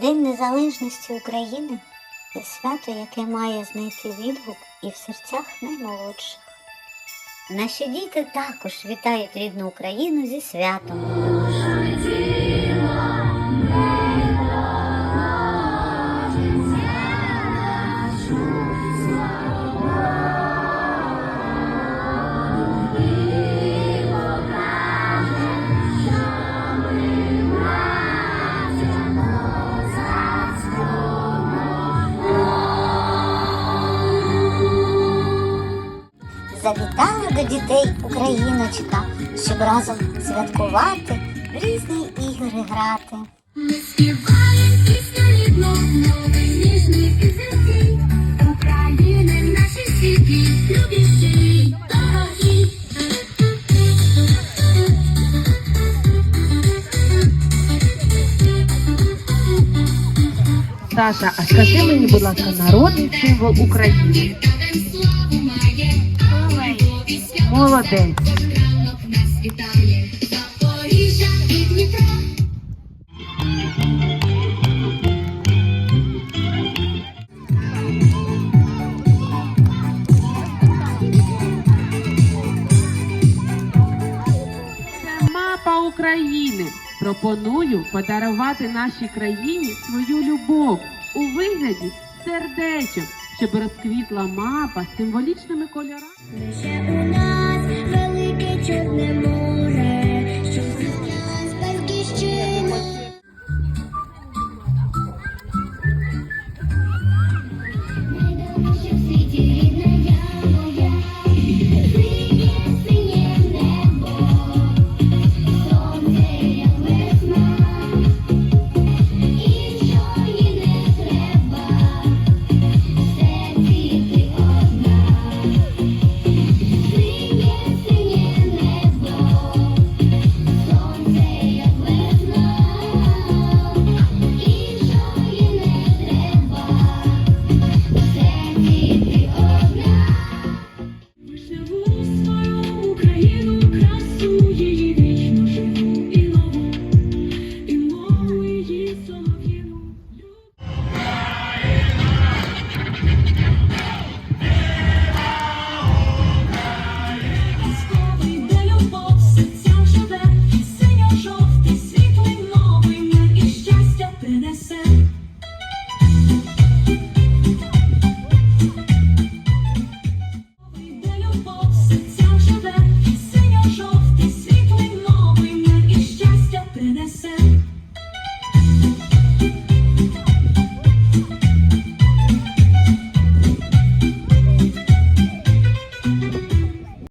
День Незалежності України це свято, яке має знайти відгук і в серцях наймолодших. Наші діти також вітають рідну Україну зі святом. Завітала до дітей Україночка, щоб разом святкувати, в різні ігри грати. Ми співаємо пісню рідну, мови ніжних і дзвінкий. України наші сіки, любі всі дорогі. Саша, а скажи мені, будь ласка, народний символ України. Молодець. Мапа України. Пропоную подарувати нашій країні свою любов у вигляді сердечок, щоб розквітла мапа з символічними кольорами.